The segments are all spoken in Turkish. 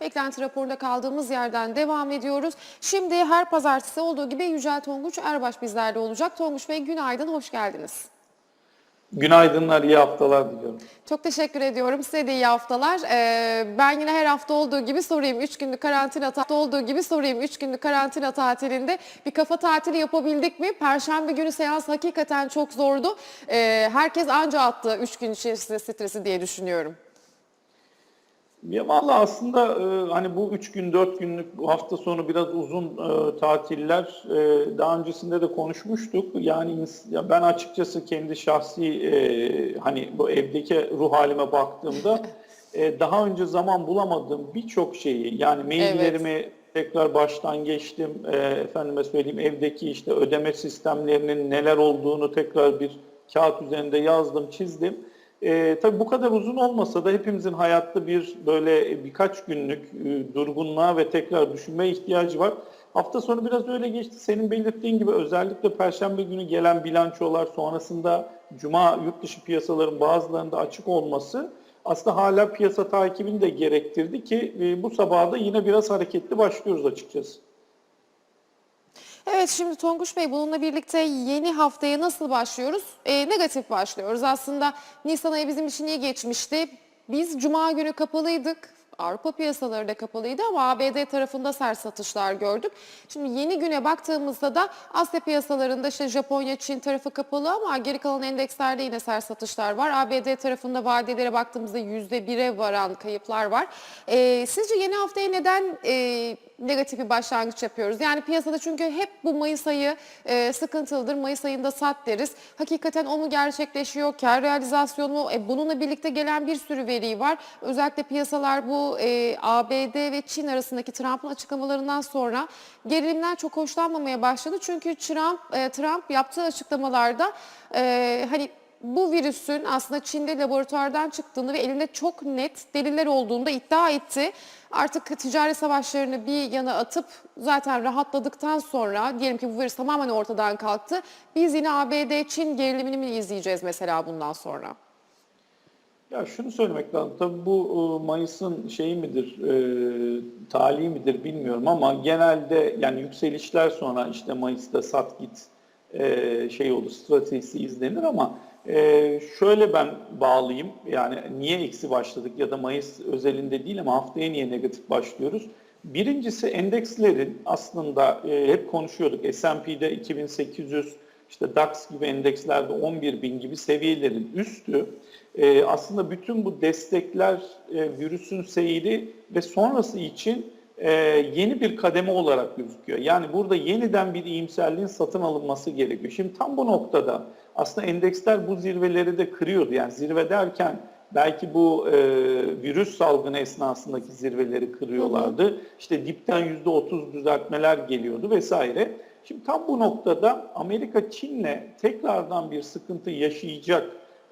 beklenti raporunda kaldığımız yerden devam ediyoruz. Şimdi her pazartesi olduğu gibi Yücel Tonguç Erbaş bizlerle olacak. Tonguç Bey günaydın, hoş geldiniz. Günaydınlar, iyi haftalar diliyorum. Çok teşekkür ediyorum. Size de iyi haftalar. Ee, ben yine her hafta olduğu gibi sorayım. 3 günlük karantina ta- olduğu gibi sorayım. 3 günlük karantina tatilinde bir kafa tatili yapabildik mi? Perşembe günü seans hakikaten çok zordu. Ee, herkes anca attı 3 gün içerisinde stresi diye düşünüyorum. Ya valla aslında e, hani bu üç gün, dört günlük bu hafta sonu biraz uzun e, tatiller e, daha öncesinde de konuşmuştuk. Yani ya ben açıkçası kendi şahsi e, hani bu evdeki ruh halime baktığımda e, daha önce zaman bulamadığım birçok şeyi yani maillerimi tekrar baştan geçtim. E, efendime söyleyeyim evdeki işte ödeme sistemlerinin neler olduğunu tekrar bir kağıt üzerinde yazdım, çizdim. E, tabii bu kadar uzun olmasa da hepimizin hayatta bir böyle birkaç günlük e, durgunluğa ve tekrar düşünmeye ihtiyacı var. Hafta sonu biraz öyle geçti. Senin belirttiğin gibi özellikle Perşembe günü gelen bilançolar sonrasında Cuma yurt dışı piyasaların bazılarında açık olması aslında hala piyasa takibini de gerektirdi ki e, bu sabah da yine biraz hareketli başlıyoruz açıkçası. Evet şimdi Tonguç Bey bununla birlikte yeni haftaya nasıl başlıyoruz? Ee, negatif başlıyoruz. Aslında Nisan ayı bizim için iyi geçmişti. Biz Cuma günü kapalıydık. Avrupa piyasaları da kapalıydı ama ABD tarafında sert satışlar gördük. Şimdi yeni güne baktığımızda da Asya piyasalarında işte Japonya, Çin tarafı kapalı ama geri kalan endekslerde yine sert satışlar var. ABD tarafında vadelere baktığımızda %1'e varan kayıplar var. Ee, sizce yeni haftaya neden e, negatif bir başlangıç yapıyoruz. Yani piyasada çünkü hep bu Mayıs ayı e, sıkıntılıdır. Mayıs ayında sat deriz. Hakikaten o mu gerçekleşiyor? Kar realizasyonu mu? E, bununla birlikte gelen bir sürü veri var. Özellikle piyasalar bu e, ABD ve Çin arasındaki Trump'ın açıklamalarından sonra gerilimden çok hoşlanmamaya başladı. Çünkü Trump, e, Trump yaptığı açıklamalarda e, hani bu virüsün aslında Çin'de laboratuvardan çıktığını ve elinde çok net deliller olduğunu da iddia etti. Artık ticaret savaşlarını bir yana atıp zaten rahatladıktan sonra diyelim ki bu virüs tamamen ortadan kalktı. Biz yine ABD-Çin gerilimini mi izleyeceğiz mesela bundan sonra? Ya şunu söylemek lazım. Tabii bu e, Mayıs'ın şeyi midir, e, talihi midir bilmiyorum ama genelde yani yükselişler sonra işte Mayıs'ta sat git e, şey olur, stratejisi izlenir ama e, şöyle ben bağlayayım. Yani niye eksi başladık ya da Mayıs özelinde değil ama haftaya niye negatif başlıyoruz? Birincisi endekslerin aslında e, hep konuşuyorduk. S&P'de 2800 işte DAX gibi endekslerde 11 bin gibi seviyelerin üstü e, aslında bütün bu destekler e, virüsün seyri ve sonrası için e, yeni bir kademe olarak gözüküyor. Yani burada yeniden bir iyimserliğin satın alınması gerekiyor. Şimdi tam bu noktada aslında endeksler bu zirveleri de kırıyordu. Yani zirve derken belki bu e, virüs salgını esnasındaki zirveleri kırıyorlardı. Hı hı. İşte dipten %30 düzeltmeler geliyordu vesaire. Şimdi tam bu noktada Amerika Çin'le tekrardan bir sıkıntı yaşayacak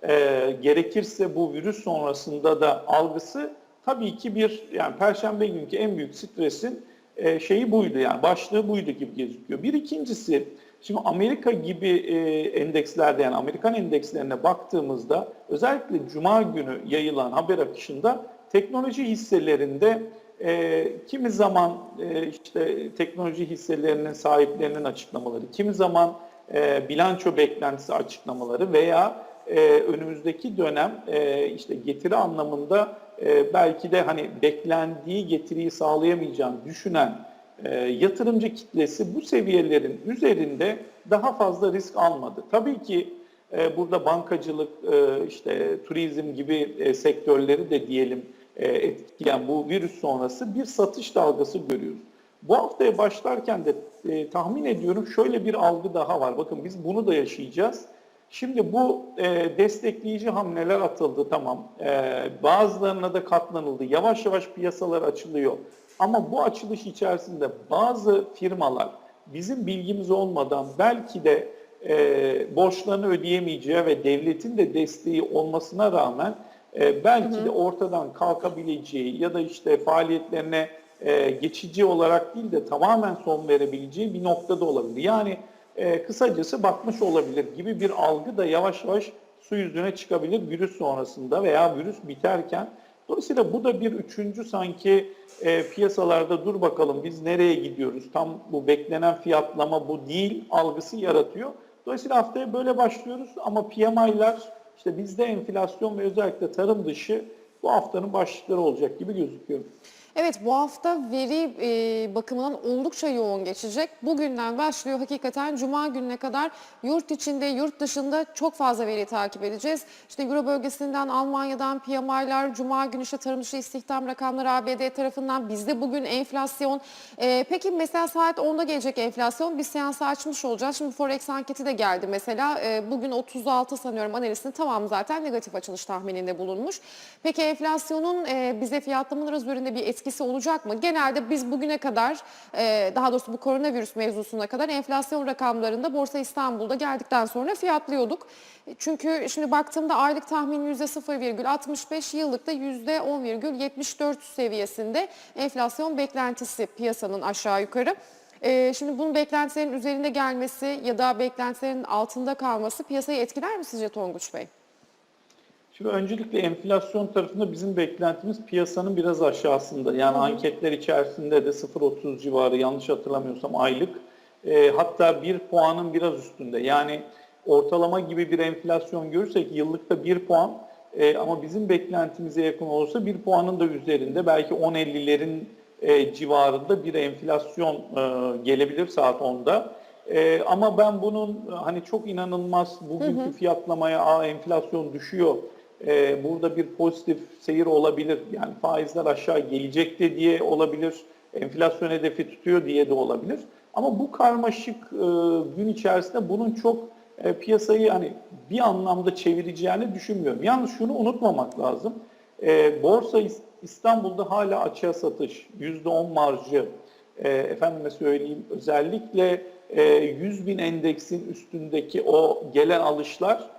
e, gerekirse bu virüs sonrasında da algısı tabii ki bir yani perşembe günkü en büyük stresin e, şeyi buydu yani başlığı buydu gibi gözüküyor. Bir ikincisi şimdi Amerika gibi e, endekslerde yani Amerikan endekslerine baktığımızda özellikle cuma günü yayılan haber akışında teknoloji hisselerinde e, kimi zaman e, işte teknoloji hisselerinin sahiplerinin açıklamaları, kimi zaman e, bilanço beklentisi açıklamaları veya e, önümüzdeki dönem e, işte getiri anlamında e, belki de hani beklendiği getiriyi sağlayamayacağını düşünen e, yatırımcı kitlesi bu seviyelerin üzerinde daha fazla risk almadı. Tabii ki e, burada bankacılık, işte turizm gibi sektörleri de diyelim etkileyen bu virüs sonrası bir satış dalgası görüyoruz. Bu haftaya başlarken de tahmin ediyorum şöyle bir algı daha var. Bakın biz bunu da yaşayacağız. Şimdi bu e, destekleyici hamleler atıldı tamam. E, bazılarına da katlanıldı. Yavaş yavaş piyasalar açılıyor. Ama bu açılış içerisinde bazı firmalar bizim bilgimiz olmadan belki de e, borçlarını ödeyemeyeceği ve devletin de desteği olmasına rağmen e, belki hı hı. de ortadan kalkabileceği ya da işte faaliyetlerine e, geçici olarak değil de tamamen son verebileceği bir noktada olabilir. Yani e, kısacası batmış olabilir gibi bir algı da yavaş yavaş su yüzüne çıkabilir virüs sonrasında veya virüs biterken Dolayısıyla bu da bir üçüncü sanki e, piyasalarda dur bakalım biz nereye gidiyoruz? Tam bu beklenen fiyatlama bu değil algısı yaratıyor. Dolayısıyla haftaya böyle başlıyoruz ama PMI'ler işte bizde enflasyon ve özellikle tarım dışı bu haftanın başlıkları olacak gibi gözüküyor. Evet bu hafta veri e, bakımından oldukça yoğun geçecek. Bugünden başlıyor hakikaten Cuma gününe kadar yurt içinde yurt dışında çok fazla veri takip edeceğiz. İşte Euro bölgesinden Almanya'dan PMI'ler, Cuma günü işte tarım dışı istihdam rakamları ABD tarafından bizde bugün enflasyon. E, peki mesela saat 10'da gelecek enflasyon biz seansı açmış olacağız. Şimdi Forex anketi de geldi mesela E, bugün 36 sanıyorum analistin tamam zaten negatif açılış tahmininde bulunmuş. Peki enflasyonun e, bize fiyatlamalar üzerinde bir etkisi olacak mı? Genelde biz bugüne kadar e, daha doğrusu bu koronavirüs mevzusuna kadar enflasyon rakamlarında Borsa İstanbul'da geldikten sonra fiyatlıyorduk. Çünkü şimdi baktığımda aylık tahmin %0,65 yıllıkta %10,74 seviyesinde enflasyon beklentisi piyasanın aşağı yukarı. Ee, şimdi bunun beklentilerin üzerinde gelmesi ya da beklentilerin altında kalması piyasayı etkiler mi sizce Tonguç Bey? Şimdi öncelikle enflasyon tarafında bizim beklentimiz piyasanın biraz aşağısında. Yani anketler içerisinde de 0.30 civarı yanlış hatırlamıyorsam aylık. E, hatta bir puanın biraz üstünde. Yani ortalama gibi bir enflasyon görürsek yıllıkta bir puan e, ama bizim beklentimize yakın olursa bir puanın da üzerinde belki 10.50'lerin e, civarında bir enflasyon e, gelebilir saat 10'da. E, ama ben bunun hani çok inanılmaz bugünkü fiyatlamaya Aa, enflasyon düşüyor e, burada bir pozitif seyir olabilir. Yani faizler aşağı gelecekti diye olabilir. Enflasyon hedefi tutuyor diye de olabilir. Ama bu karmaşık e, gün içerisinde bunun çok e, piyasayı hani bir anlamda çevireceğini düşünmüyorum. Yalnız şunu unutmamak lazım. E, Borsa İs- İstanbul'da hala açığa satış, %10 marjı, e, efendime söyleyeyim özellikle e, 100 bin endeksin üstündeki o gelen alışlar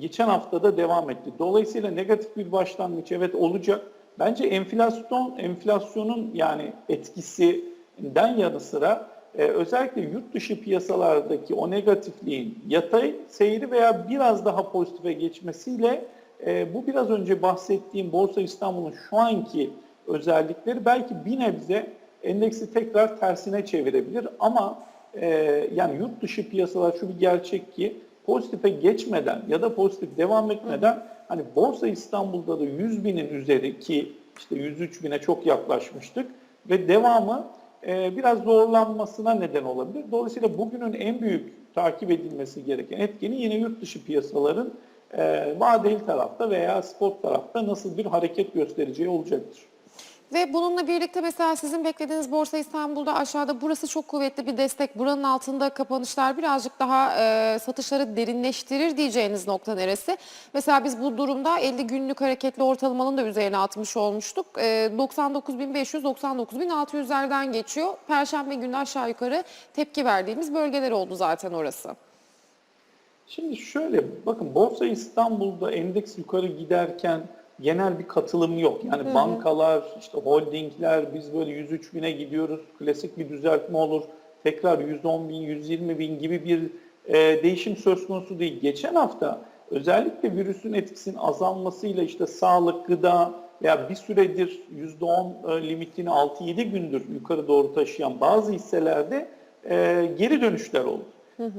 geçen haftada devam etti. Dolayısıyla negatif bir başlangıç evet olacak. Bence enflasyon enflasyonun yani etkisinden yanı sıra e, özellikle yurt dışı piyasalardaki o negatifliğin yatay seyri veya biraz daha pozitife geçmesiyle e, bu biraz önce bahsettiğim Borsa İstanbul'un şu anki özellikleri belki bir nebze endeksi tekrar tersine çevirebilir ama e, yani yurt dışı piyasalar şu bir gerçek ki pozitife geçmeden ya da pozitif devam etmeden hani Borsa İstanbul'da da 100 binin üzeri ki işte 103 bine çok yaklaşmıştık ve devamı e, biraz zorlanmasına neden olabilir. Dolayısıyla bugünün en büyük takip edilmesi gereken etkeni yine yurt dışı piyasaların e, vadeli tarafta veya spot tarafta nasıl bir hareket göstereceği olacaktır. Ve bununla birlikte mesela sizin beklediğiniz Borsa İstanbul'da aşağıda burası çok kuvvetli bir destek. Buranın altında kapanışlar birazcık daha e, satışları derinleştirir diyeceğiniz nokta neresi? Mesela biz bu durumda 50 günlük hareketli ortalamanın da üzerine atmış olmuştuk. E, 99.500-99.600'lerden geçiyor. Perşembe günü aşağı yukarı tepki verdiğimiz bölgeler oldu zaten orası. Şimdi şöyle bakın Borsa İstanbul'da endeks yukarı giderken genel bir katılım yok. Yani bankalar, işte holdingler biz böyle 103 bine gidiyoruz. Klasik bir düzeltme olur. Tekrar 110 bin, 120 bin gibi bir e, değişim söz konusu değil. Geçen hafta özellikle virüsün etkisinin azalmasıyla işte sağlık, gıda veya bir süredir %10 e, limitini 6-7 gündür yukarı doğru taşıyan bazı hisselerde e, geri dönüşler oldu.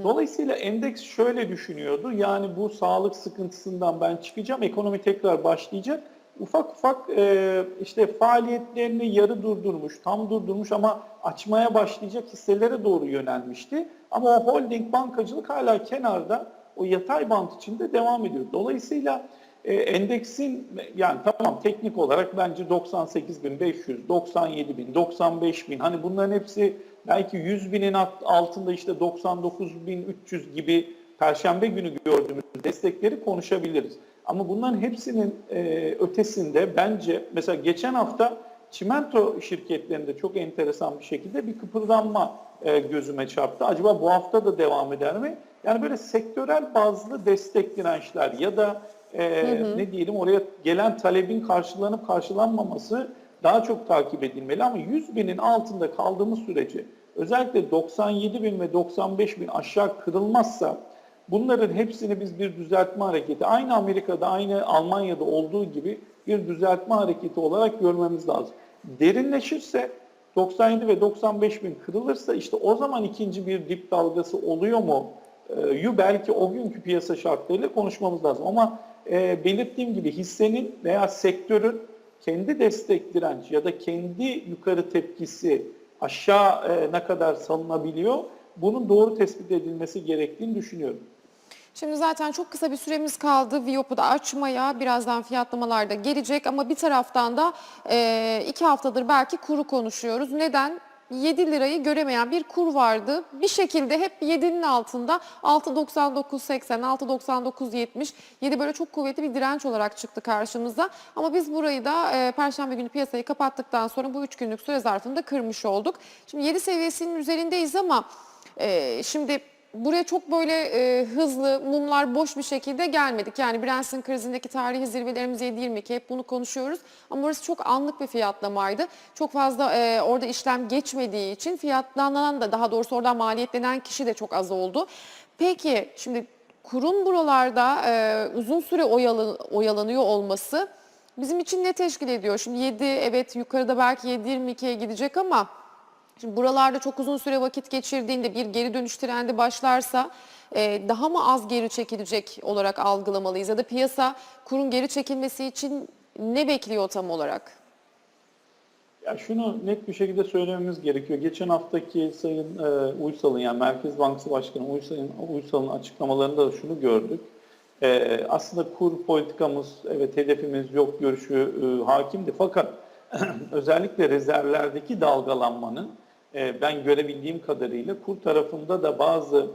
Dolayısıyla endeks şöyle düşünüyordu. Yani bu sağlık sıkıntısından ben çıkacağım, ekonomi tekrar başlayacak. Ufak ufak e, işte faaliyetlerini yarı durdurmuş, tam durdurmuş ama açmaya başlayacak hisselere doğru yönelmişti. Ama o holding bankacılık hala kenarda o yatay bant içinde devam ediyor. Dolayısıyla e, endeksin yani tamam teknik olarak bence 98.500, 97.000, 95.000 hani bunların hepsi belki 100 binin alt- altında işte 99.300 gibi perşembe günü gördüğümüz destekleri konuşabiliriz. Ama bunların hepsinin e, ötesinde bence mesela geçen hafta çimento şirketlerinde çok enteresan bir şekilde bir kıpırdanma e, gözüme çarptı. Acaba bu hafta da devam eder mi? Yani böyle sektörel bazlı destek dirençler ya da e, ne diyelim oraya gelen talebin karşılanıp karşılanmaması daha çok takip edilmeli ama 100 binin altında kaldığımız sürece özellikle 97 bin ve 95 bin aşağı kırılmazsa bunların hepsini biz bir düzeltme hareketi aynı Amerika'da aynı Almanya'da olduğu gibi bir düzeltme hareketi olarak görmemiz lazım. Derinleşirse 97 ve 95 bin kırılırsa işte o zaman ikinci bir dip dalgası oluyor mu? Ee, yu belki o günkü piyasa şartlarıyla konuşmamız lazım. Ama e, belirttiğim gibi hissenin veya sektörün kendi destek direnç ya da kendi yukarı tepkisi aşağı e, ne kadar salınabiliyor bunun doğru tespit edilmesi gerektiğini düşünüyorum. Şimdi zaten çok kısa bir süremiz kaldı. Viyop'u da açmaya. Birazdan fiyatlamalar da gelecek ama bir taraftan da e, iki haftadır belki kuru konuşuyoruz. Neden? 7 lirayı göremeyen bir kur vardı. Bir şekilde hep 7'nin altında 6.99.80, 6.99.70, 7 böyle çok kuvvetli bir direnç olarak çıktı karşımıza. Ama biz burayı da e, Perşembe günü piyasayı kapattıktan sonra bu 3 günlük süre zarfında kırmış olduk. Şimdi 7 seviyesinin üzerindeyiz ama e, şimdi buraya çok böyle e, hızlı mumlar boş bir şekilde gelmedik. Yani Brunson krizindeki tarihi zirvelerimiz 7.22 hep bunu konuşuyoruz. Ama burası çok anlık bir fiyatlamaydı. Çok fazla e, orada işlem geçmediği için fiyatlanan da daha doğrusu oradan maliyetlenen kişi de çok az oldu. Peki şimdi kurun buralarda e, uzun süre oyalı, oyalanıyor olması bizim için ne teşkil ediyor? Şimdi 7 evet yukarıda belki 7.22'ye gidecek ama Şimdi buralarda çok uzun süre vakit geçirdiğinde bir geri dönüş trendi başlarsa e, daha mı az geri çekilecek olarak algılamalıyız? Ya da piyasa kurun geri çekilmesi için ne bekliyor tam olarak? Ya şunu net bir şekilde söylememiz gerekiyor. Geçen haftaki Sayın e, Uysal'ın yani Merkez Bankası Başkanı Uysal'ın Uysal'ın açıklamalarında da şunu gördük. E, aslında kur politikamız, evet hedefimiz yok görüşü e, hakimdi. Fakat özellikle rezervlerdeki dalgalanmanın e, ben görebildiğim kadarıyla kur tarafında da bazı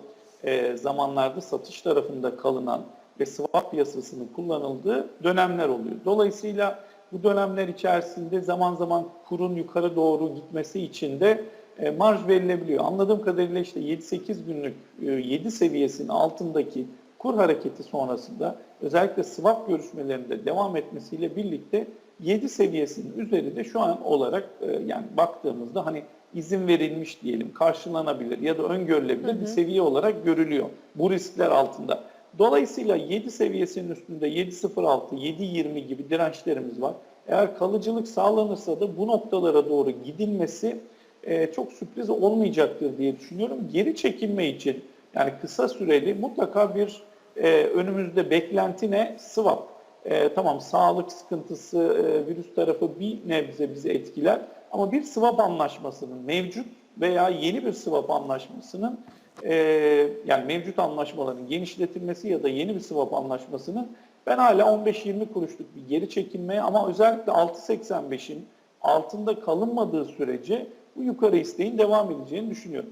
e, zamanlarda satış tarafında kalınan ve swap piyasasının kullanıldığı dönemler oluyor. Dolayısıyla bu dönemler içerisinde zaman zaman kurun yukarı doğru gitmesi için de e, marj verilebiliyor. Anladığım kadarıyla işte 7-8 günlük e, 7 seviyesinin altındaki kur hareketi sonrasında özellikle swap görüşmelerinde devam etmesiyle birlikte 7 seviyesinin üzerinde şu an olarak e, yani baktığımızda hani izin verilmiş diyelim karşılanabilir ya da öngörülebilir bir seviye olarak görülüyor bu riskler altında. Dolayısıyla 7 seviyesinin üstünde 7.06, 7.20 gibi dirençlerimiz var. Eğer kalıcılık sağlanırsa da bu noktalara doğru gidilmesi e, çok sürpriz olmayacaktır diye düşünüyorum. Geri çekilme için yani kısa süreli mutlaka bir e, önümüzde beklenti ne? Swap. E, tamam sağlık sıkıntısı, e, virüs tarafı bir nebze bizi etkiler. Ama bir swap anlaşmasının mevcut veya yeni bir swap anlaşmasının e, yani mevcut anlaşmaların genişletilmesi ya da yeni bir swap anlaşmasının ben hala 15-20 kuruşluk bir geri çekilmeye ama özellikle 6.85'in altında kalınmadığı sürece bu yukarı isteğin devam edeceğini düşünüyorum.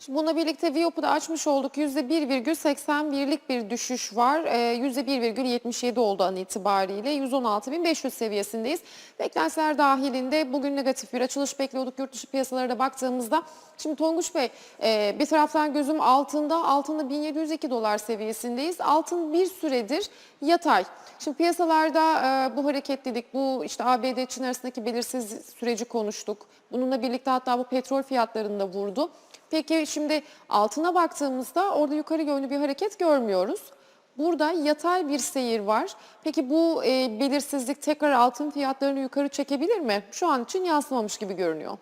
Şimdi bununla birlikte Viyop'u açmış olduk. %1,81'lik bir düşüş var. Ee, %1,77 oldu an itibariyle. 116.500 seviyesindeyiz. Beklentiler dahilinde bugün negatif bir açılış bekliyorduk yurt dışı piyasalara da baktığımızda. Şimdi Tonguç Bey e, bir taraftan gözüm altında. Altında 1702 dolar seviyesindeyiz. Altın bir süredir yatay. Şimdi piyasalarda e, bu hareketlilik, bu işte ABD-Çin arasındaki belirsiz süreci konuştuk. Bununla birlikte hatta bu petrol fiyatlarını da vurdu. Peki şimdi altına baktığımızda orada yukarı yönlü bir hareket görmüyoruz. Burada yatay bir seyir var. Peki bu e, belirsizlik tekrar altın fiyatlarını yukarı çekebilir mi? Şu an için yansımamış gibi görünüyor.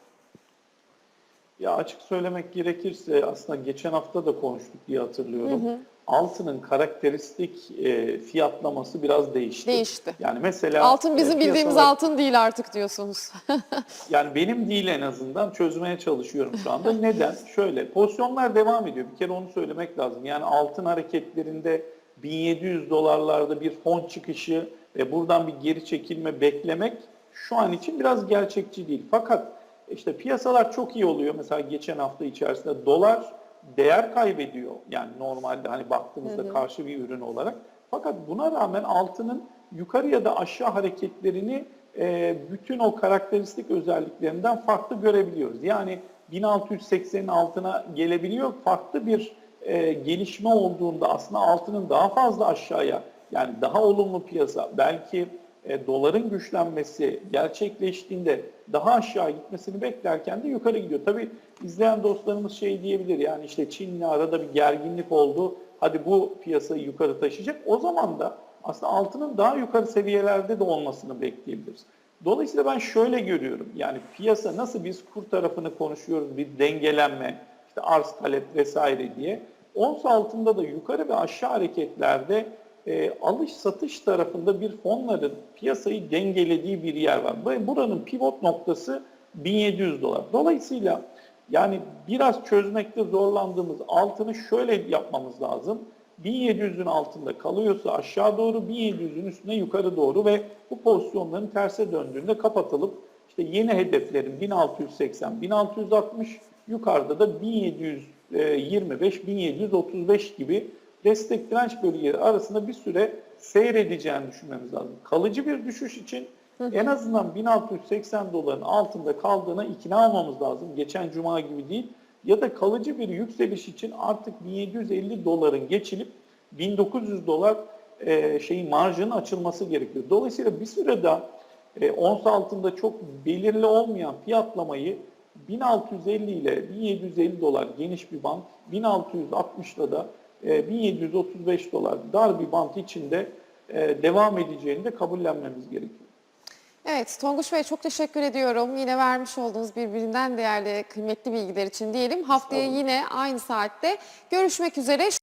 Ya açık söylemek gerekirse aslında geçen hafta da konuştuk diye hatırlıyorum. Altının karakteristik e, fiyatlaması biraz değişti. Değişti. Yani mesela Altın bizim e, bildiğimiz piyasalar- altın değil artık diyorsunuz. Yani benim değil en azından çözmeye çalışıyorum şu anda. Neden? Şöyle pozisyonlar devam ediyor. Bir kere onu söylemek lazım. Yani altın hareketlerinde 1700 dolarlarda bir fon çıkışı ve buradan bir geri çekilme beklemek şu an için biraz gerçekçi değil. Fakat işte piyasalar çok iyi oluyor. Mesela geçen hafta içerisinde dolar değer kaybediyor. Yani normalde hani baktığımızda karşı bir ürün olarak. Fakat buna rağmen altının yukarı ya da aşağı hareketlerini e, bütün o karakteristik özelliklerinden farklı görebiliyoruz. Yani 1680'in altına gelebiliyor. Farklı bir e, gelişme olduğunda aslında altının daha fazla aşağıya yani daha olumlu piyasa belki e, doların güçlenmesi gerçekleştiğinde daha aşağı gitmesini beklerken de yukarı gidiyor. Tabii izleyen dostlarımız şey diyebilir yani işte Çin'le arada bir gerginlik oldu. Hadi bu piyasayı yukarı taşıyacak. O zaman da aslında altının daha yukarı seviyelerde de olmasını bekleyebiliriz. Dolayısıyla ben şöyle görüyorum. Yani piyasa nasıl biz kur tarafını konuşuyoruz bir dengelenme, işte arz talep vesaire diye. Ons altında da yukarı ve aşağı hareketlerde e, alış satış tarafında bir fonların piyasayı dengelediği bir yer var. Bu- Buranın pivot noktası 1700 dolar. Dolayısıyla yani biraz çözmekte zorlandığımız altını şöyle yapmamız lazım. 1700'ün altında kalıyorsa aşağı doğru 1700'ün üstüne yukarı doğru ve bu pozisyonların terse döndüğünde kapatılıp işte yeni hedeflerin 1680, 1660 yukarıda da 1725, 1735 gibi destek direnç bölgeleri arasında bir süre seyredeceğini düşünmemiz lazım. Kalıcı bir düşüş için en azından 1680 doların altında kaldığına ikna olmamız lazım. Geçen cuma gibi değil. Ya da kalıcı bir yükseliş için artık 1750 doların geçilip 1900 dolar e, şeyin marjının açılması gerekiyor. Dolayısıyla bir süre daha e, ons altında çok belirli olmayan fiyatlamayı 1650 ile 1750 dolar geniş bir band, 1660'da da e, 1735 dolar dar bir band içinde e, devam edeceğini de kabullenmemiz gerekiyor. Evet Tonguç Bey çok teşekkür ediyorum. Yine vermiş olduğunuz birbirinden değerli, kıymetli bilgiler için diyelim. Haftaya yine aynı saatte görüşmek üzere.